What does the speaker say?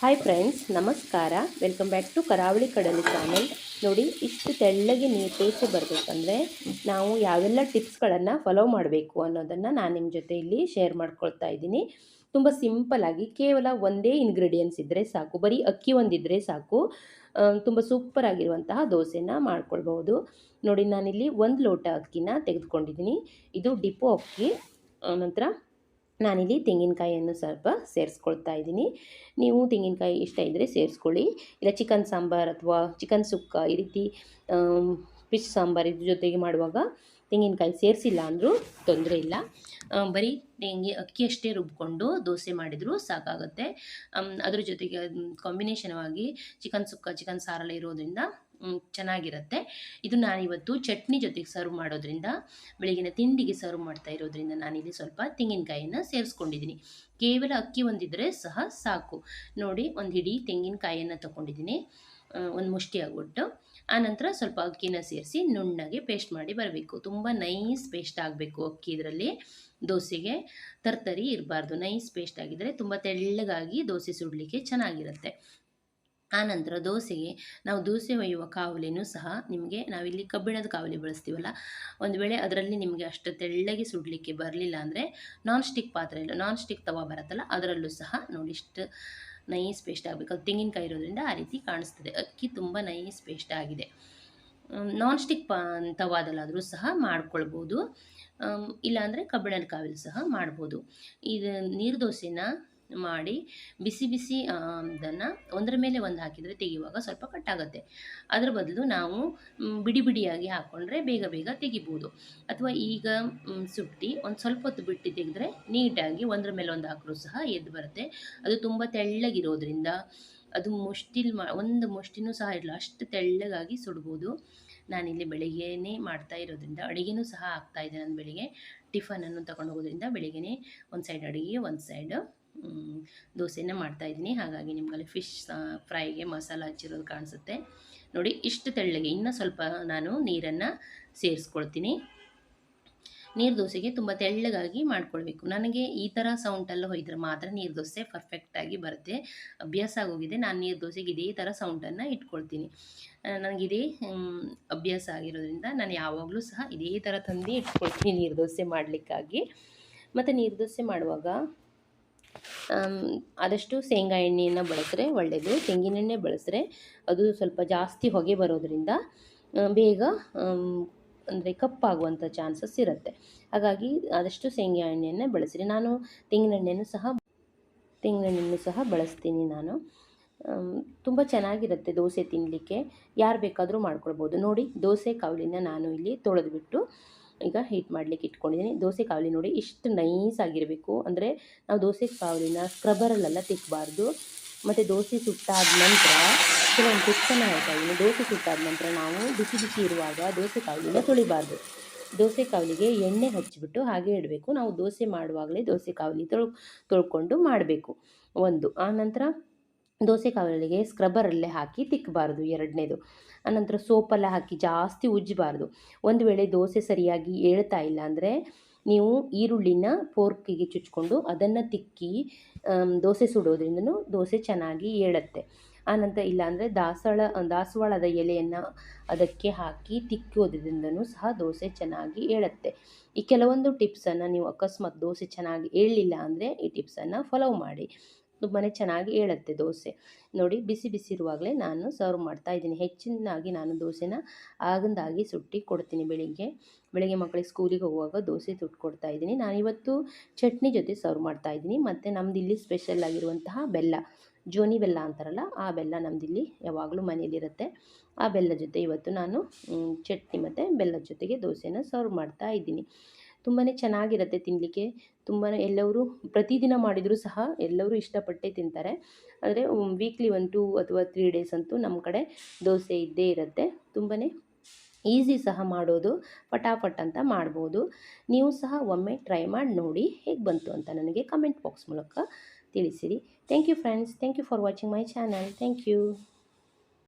Hi friends ನಮಸ್ಕಾರ. Welcome back to Karavali Kadali channel ನೋಡಿ, ಇಷ್ಟು ತೆಳ್ಳಗೆ ನೀರು ಟೇಸ್ಟ್ ಬರಬೇಕಂದ್ರೆ ನಾವು ಯಾವೆಲ್ಲ ಟಿಪ್ಸ್ಗಳನ್ನು ಫಾಲೋ ಮಾಡಬೇಕು ಅನ್ನೋದನ್ನು ನಾನು ನಿಮ್ಮ ಜೊತೆ ಇಲ್ಲಿ ಶೇರ್ ಮಾಡ್ಕೊಳ್ತಾ ಇದ್ದೀನಿ. ತುಂಬ ಸಿಂಪಲಾಗಿ ಕೇವಲ ಒಂದೇ ಇಂಗ್ರೀಡಿಯೆಂಟ್ಸ್ ಇದ್ದರೆ ಸಾಕು, ಬರೀ ಅಕ್ಕಿ ಒಂದಿದ್ದರೆ ಸಾಕು. ತುಂಬ ಸೂಪರ್ ಆಗಿರುವಂತಹ ದೋಸೆನ ಮಾಡ್ಕೊಳ್ಬಹುದು. ನೋಡಿ, ನಾನಿಲ್ಲಿ ಒಂದು ಲೋಟ ಅಕ್ಕಿನ ತೆಗೆದುಕೊಂಡಿದ್ದೀನಿ. ಇದು ಡಿಪೋ ಅಕ್ಕಿ ನಂತರ ನಾನಿಲ್ಲಿ ತೆಂಗಿನಕಾಯಿಯನ್ನು ಸ್ವಲ್ಪ ಸೇರಿಸ್ಕೊಳ್ತಾ ಇದ್ದೀನಿ. ನೀವು ತೆಂಗಿನಕಾಯಿ ಇಷ್ಟ ಇದ್ದರೆ ಸೇರಿಸ್ಕೊಳ್ಳಿ. ಇಲ್ಲ, ಚಿಕನ್ ಸಾಂಬಾರು ಅಥವಾ ಚಿಕನ್ ಸುಕ್ಕ ಈ ರೀತಿ ಫಿಶ್ ಸಾಂಬಾರು ಇದ್ರ ಜೊತೆಗೆ ಮಾಡುವಾಗ ತೆಂಗಿನಕಾಯಿ ಸೇರಿಸಿಲ್ಲ ಅಂದರೂ ತೊಂದರೆ ಇಲ್ಲ. ಬರೀ ತೆಂಗಿ ಅಕ್ಕಿಯಷ್ಟೇ ರುಬ್ಕೊಂಡು ದೋಸೆ ಮಾಡಿದರೂ ಸಾಕಾಗುತ್ತೆ. ಅದ್ರ ಜೊತೆಗೆ ಕಾಂಬಿನೇಷನವಾಗಿ ಚಿಕನ್ ಸುಕ್ಕ, ಚಿಕನ್ ಸಾರೆಲ್ಲ ಇರೋದ್ರಿಂದ ಚೆನ್ನಾಗಿರುತ್ತೆ. ಇದು ನಾನಿವತ್ತು ಚಟ್ನಿ ಜೊತೆಗೆ ಸರ್ವ್ ಮಾಡೋದ್ರಿಂದ ಬೆಳಗಿನ ತಿಂಡಿಗೆ ಸರ್ವ್ ಮಾಡ್ತಾ ಇರೋದ್ರಿಂದ ನಾನಿಲ್ಲಿ ಸ್ವಲ್ಪ ತೆಂಗಿನಕಾಯಿನ ಸೇರಿಸ್ಕೊಂಡಿದ್ದೀನಿ ಕೇವಲ ಅಕ್ಕಿ ಒಂದಿದ್ರೆ ಸಹ ಸಾಕು. ನೋಡಿ, ಒಂದು ಹಿಡಿ ತೆಂಗಿನಕಾಯಿಯನ್ನು ತಗೊಂಡಿದ್ದೀನಿ ಒಂದು ಮುಷ್ಟಿ ಆಗ್ಬಿಟ್ಟು. ಆನಂತರ ಸ್ವಲ್ಪ ಅಕ್ಕಿನ ಸೇರಿಸಿ ನುಣ್ಣಗೆ ಪೇಸ್ಟ್ ಮಾಡಿ ಬರಬೇಕು. ತುಂಬ ನೈಸ್ ಪೇಸ್ಟ್ ಆಗಬೇಕು ಅಕ್ಕಿ ಇದರಲ್ಲಿ. ದೋಸೆಗೆ ತರ್ತರಿ ಇರಬಾರ್ದು. ನೈಸ್ ಪೇಸ್ಟ್ ಆಗಿದ್ದರೆ ತುಂಬ ತೆಳ್ಳಗಾಗಿ ದೋಸೆ ಸುಡಲಿಕ್ಕೆ ಚೆನ್ನಾಗಿರುತ್ತೆ. ಆನಂತರ ದೋಸೆಗೆ ನಾವು ದೋಸೆ ಒಯ್ಯುವ ಕಾವಲಿನೂ ಸಹ ನಿಮಗೆ ನಾವಿಲ್ಲಿ ಕಬ್ಬಿಣದ ಕಾವಲಿ ಬಳಸ್ತೀವಲ್ಲ? ಒಂದು ವೇಳೆ ಅದರಲ್ಲಿ ನಿಮಗೆ ಅಷ್ಟು ತೆಳ್ಳಗೆ ಸುಡಲಿಕ್ಕೆ ಬರಲಿಲ್ಲ ಅಂದರೆ ನಾನ್ ಸ್ಟಿಕ್ ಪಾತ್ರೆ ಇಲ್ಲ ನಾನ್ ಸ್ಟಿಕ್ ತವ ಬರುತ್ತಲ್ಲ, ಅದರಲ್ಲೂ ಸಹ ನೋಡಿ ಇಷ್ಟು ನೈಸ್ ಪೇಸ್ಟ್ ಆಗಬೇಕು. ಅದು ತೆಂಗಿನಕಾಯಿ ಇರೋದ್ರಿಂದ ಆ ರೀತಿ ಕಾಣಿಸ್ತದೆ. ಅಕ್ಕಿ ತುಂಬ ನೈಸ್ ಪೇಸ್ಟ್ ಆಗಿದೆ. ನಾನ್ ಸ್ಟಿಕ್ ಪಾ, ತವಾದಲ್ಲಾದರೂ ಸಹ ಮಾಡ್ಕೊಳ್ಬೋದು. ಇಲ್ಲಾಂದರೆ ಕಬ್ಬಿಣದ ಕಾವಲು ಸಹ ಮಾಡ್ಬೋದು. ಇದು ನೀರು ದೋಸೆನ ಮಾಡಿ ಬಿಸಿ ಬಿಸಿ ಅದನ್ನು ಒಂದರ ಮೇಲೆ ಒಂದು ಹಾಕಿದರೆ ತೆಗೆಯುವಾಗ ಸ್ವಲ್ಪ ಕಟ್ಟಾಗುತ್ತೆ. ಅದರ ಬದಲು ನಾವು ಬಿಡಿ ಬಿಡಿಯಾಗಿ ಹಾಕ್ಕೊಂಡ್ರೆ ಬೇಗ ಬೇಗ ತೆಗಿಬೋದು. ಅಥವಾ ಈಗ ಸುಟ್ಟಿ ಒಂದು ಸ್ವಲ್ಪ ಹೊತ್ತು ಬಿಟ್ಟು ತೆಗೆದ್ರೆ ನೀಟಾಗಿ ಒಂದರ ಮೇಲೆ ಒಂದು ಹಾಕಿದ್ರು ಸಹ ಎದ್ದು ಬರುತ್ತೆ. ಅದು ತುಂಬ ತೆಳ್ಳಗಿರೋದ್ರಿಂದ ಅದು ಮುಷ್ಟಿಲ್ ಮಾ, ಒಂದು ಮುಷ್ಟಿನೂ ಸಹ ಇರಲ್ಲ, ಅಷ್ಟು ತೆಳ್ಳಗಾಗಿ ಸುಡ್ಬೋದು. ನಾನಿಲ್ಲಿ ಬೆಳಿಗ್ಗೆನೇ ಮಾಡ್ತಾ ಇರೋದ್ರಿಂದ, ಅಡುಗೆನೂ ಸಹ ಆಗ್ತಾ ಇದೆ ನಾನು ಬೆಳಿಗ್ಗೆ. ಟಿಫನನ್ನು ತಗೊಂಡು ಹೋಗೋದ್ರಿಂದ ಬೆಳಿಗ್ಗೆನೇ ಒಂದು ಸೈಡ್ ಅಡುಗೆ, ಒಂದು ಸೈಡ್ ದೋಸೆನ ಮಾಡ್ತಾ ಇದ್ದೀನಿ. ಹಾಗಾಗಿ ನಿಮ್ಮಲ್ಲಿ ಫಿಶ್ ಫ್ರೈಗೆ ಮಸಾಲ ಹಚ್ಚಿರೋದು ಕಾಣಿಸುತ್ತೆ. ನೋಡಿ, ಇಷ್ಟು ತೆಳ್ಳಗೆ, ಇನ್ನೂ ಸ್ವಲ್ಪ ನಾನು ನೀರನ್ನು ಸೇರಿಸ್ಕೊಳ್ತೀನಿ. ನೀರು ದೋಸೆಗೆ ತುಂಬ ತೆಳ್ಳಗಾಗಿ ಮಾಡ್ಕೊಳ್ಬೇಕು. ನನಗೆ ಈ ಥರ ಸೌಂಟೆಲ್ಲ ಹೋಯ್ದ್ರೆ ಮಾತ್ರ ನೀರು ದೋಸೆ ಪರ್ಫೆಕ್ಟಾಗಿ ಬರುತ್ತೆ. ಅಭ್ಯಾಸ ಆಗೋಗಿದೆ, ನಾನು ನೀರು ದೋಸೆಗೆ ಇದೇ ಥರ ಸೌಂಟನ್ನು ಇಟ್ಕೊಳ್ತೀನಿ. ನನಗಿದೇ ಅಭ್ಯಾಸ ಆಗಿರೋದ್ರಿಂದ ನಾನು ಯಾವಾಗಲೂ ಸಹ ಇದೇ ಥರ ತಂದು ಇಟ್ಕೊಳ್ತೀನಿ ನೀರು ದೋಸೆ ಮಾಡಲಿಕ್ಕಾಗಿ. ಮತ್ತು ನೀರು ದೋಸೆ ಮಾಡುವಾಗ ಆದಷ್ಟು ಶೇಂಗಾ ಎಣ್ಣೆಯನ್ನು ಬಳಸಿದ್ರೆ ಒಳ್ಳೆಯದು ತೆಂಗಿನೆಣ್ಣೆ ಬಳಸಿದ್ರೆ ಅದು ಸ್ವಲ್ಪ ಜಾಸ್ತಿ ಹೊಗೆ ಬರೋದರಿಂದ ಬೇಗ ಅಂದರೆ ಕಪ್ಪಾಗುವಂಥ ಚಾನ್ಸಸ್ ಇರುತ್ತೆ. ಹಾಗಾಗಿ ಆದಷ್ಟು ಶೇಂಗಾ ಎಣ್ಣೆಯನ್ನು ಬಳಸಿರಿ. ನಾನು ತೆಂಗಿನೆಣ್ಣೆಯನ್ನು ಸಹ ತೆಂಗಿನೆಣ್ಣೆಯನ್ನು ಸಹ ಬಳಸ್ತೀನಿ ನಾನು. ತುಂಬ ಚೆನ್ನಾಗಿರುತ್ತೆ ದೋಸೆ ತಿನ್ನಲಿಕ್ಕೆ ಯಾರು ಬೇಕಾದರೂ ಮಾಡ್ಕೊಳ್ಬೋದು. ನೋಡಿ, ದೋಸೆ ಕಾವಲಿನ ನಾನು ಇಲ್ಲಿ ತೊಳೆದ್ಬಿಟ್ಟು ಈಗ ಹೀಟ್ ಮಾಡಲಿಕ್ಕೆ ಇಟ್ಕೊಂಡಿದ್ದೀನಿ ದೋಸೆ ಕಾವಲಿ ನೋಡಿ ಇಷ್ಟು ನೈಸ್ ಆಗಿರಬೇಕು. ಅಂದರೆ ನಾವು ದೋಸೆ ಕಾವಲಿನ ಸ್ಕ್ರಬರಲ್ಲೆಲ್ಲ ತಿಕ್ಕಬಾರ್ದು ಮತ್ತು ದೋಸೆ ಸುಟ್ಟಾದ ನಂತರ ಕೆಲವೊಂದು ಟಿಪ್ಸನ್ನು ಹೇಳ್ತಾ ಇದ್ದೀನಿ ದೋಸೆ ಸುಟ್ಟಾದ ನಂತರ ನಾವು ಬಿಸಿ ಬಿಸಿ ಇರುವಾಗ ದೋಸೆ ಕಾವಲಿನ ತೊಳಿಬಾರ್ದು. ದೋಸೆ ಕಾವಲಿಗೆ ಎಣ್ಣೆ ಹಚ್ಚಿಬಿಟ್ಟು ಹಾಗೆ ಇಡಬೇಕು. ನಾವು ದೋಸೆ ಮಾಡುವಾಗಲೇ ದೋಸೆ ಕಾವಲಿ ತೊಳ್, ತೊಳ್ಕೊಂಡು ಮಾಡಬೇಕು. ಒಂದು. ಆನಂತರ ದೋಸೆ ಕಾವಲಿಗೆ ಸ್ಕ್ರಬ್ಬರಲ್ಲೇ ಹಾಕಿ ತಿಕ್ಕಬಾರ್ದು ಎರಡನೇದು. ಆನಂತರ ಸೋಪೆಲ್ಲ ಹಾಕಿ ಜಾಸ್ತಿ ಉಜ್ಜಬಾರ್ದು. ಒಂದು ವೇಳೆ ದೋಸೆ ಸರಿಯಾಗಿ ಏಳ್ತಾ ಇಲ್ಲ ಅಂದರೆ ನೀವು ಈರುಳ್ಳಿನ ಫೋರ್ಕಿಗೆ ಚುಚ್ಕೊಂಡು ಅದನ್ನು ತಿಕ್ಕಿ ದೋಸೆ ಸುಡೋದ್ರಿಂದನೂ ದೋಸೆ ಚೆನ್ನಾಗಿ ಏಳುತ್ತೆ. ಆನಂತರ ಇಲ್ಲಾಂದರೆ ದಾಸವಾಳ ದಾಸವಾಳದ ಎಲೆಯನ್ನು ಅದಕ್ಕೆ ಹಾಕಿ ತಿಕ್ಕೋದ್ರಿಂದನೂ ಸಹ ದೋಸೆ ಚೆನ್ನಾಗಿ ಏಳುತ್ತೆ. ಈ ಕೆಲವೊಂದು ಟಿಪ್ಸನ್ನು ನೀವು ಅಕಸ್ಮಾತ್ ದೋಸೆ ಚೆನ್ನಾಗಿ ಏಳಲಿಲ್ಲ ಅಂದರೆ ಈ ಟಿಪ್ಸನ್ನು ಫಾಲೋ ಮಾಡಿ. ತುಂಬಾ ಚೆನ್ನಾಗಿ ಏಳುತ್ತೆ ದೋಸೆ. ನೋಡಿ ಬಿಸಿ ಬಿಸಿ ಇರುವಾಗಲೇ ನಾನು ಸರ್ವ್ ಮಾಡ್ತಾ ಇದ್ದೀನಿ. ಹೆಚ್ಚಿನಾಗಿ ನಾನು ದೋಸೆನ ಆಗಂದಾಗಿ ಸುಟ್ಟಿ ಕೊಡ್ತೀನಿ ಬೆಳಿಗ್ಗೆ. ಬೆಳಿಗ್ಗೆ ಮಕ್ಕಳಿಗೆ ಸ್ಕೂಲಿಗೆ ಹೋಗುವಾಗ ದೋಸೆ ಸುಟ್ಟು ಕೊಡ್ತಾ ಇದ್ದೀನಿ. ನಾನಿವತ್ತು ಚಟ್ನಿ ಜೊತೆ ಸರ್ವ್ ಮಾಡ್ತಾ ಇದ್ದೀನಿ. ಮತ್ತು ನಮ್ದು ಇಲ್ಲಿ ಸ್ಪೆಷಲ್ ಆಗಿರುವಂತಹ ಬೆಲ್ಲ, ಜೋನಿ ಬೆಲ್ಲ ಅಂತಾರಲ್ಲ, ಆ ಬೆಲ್ಲ ನಮ್ಮದಿಲ್ಲಿ ಯಾವಾಗಲೂ ಮನೇಲಿರುತ್ತೆ ಆ ಬೆಲ್ಲ ಜೊತೆ ಇವತ್ತು ನಾನು ಚಟ್ನಿ ಮತ್ತು ಬೆಲ್ಲದ ಜೊತೆಗೆ ದೋಸೆನ ಸರ್ವ್ ಮಾಡ್ತಾ ಇದ್ದೀನಿ. ತುಂಬಾ ಚೆನ್ನಾಗಿರುತ್ತೆ ತಿನ್ನಲಿಕ್ಕೆ ತುಂಬಾ ಎಲ್ಲರೂ ಪ್ರತಿದಿನ ಮಾಡಿದರೂ ಸಹ ಎಲ್ಲರೂ ಇಷ್ಟಪಟ್ಟೇ ತಿಂತಾರೆ. ಆದರೆ ವೀಕ್ಲಿ ಒನ್ ಟೂ ಅಥವಾ ತ್ರೀ ಡೇಸ್ ಅಂತೂ ನಮ್ಮ ಕಡೆ ದೋಸೆ ಇದ್ದೇ ಇರುತ್ತೆ. ತುಂಬಾ ಈಸಿ ಸಹ ಮಾಡೋದು ಫಟಾಫಟ್ ಅಂತ ಮಾಡ್ಬೋದು. ನೀವು ಸಹ ಒಮ್ಮೆ ಟ್ರೈ ಮಾಡಿ ನೋಡಿ ಹೇಗೆ ಬಂತು ಅಂತ ನನಗೆ ಕಮೆಂಟ್ ಬಾಕ್ಸ್ ಮೂಲಕ ತಿಳಿಸಿರಿ. Thank you friends thank you for watching my channel thank you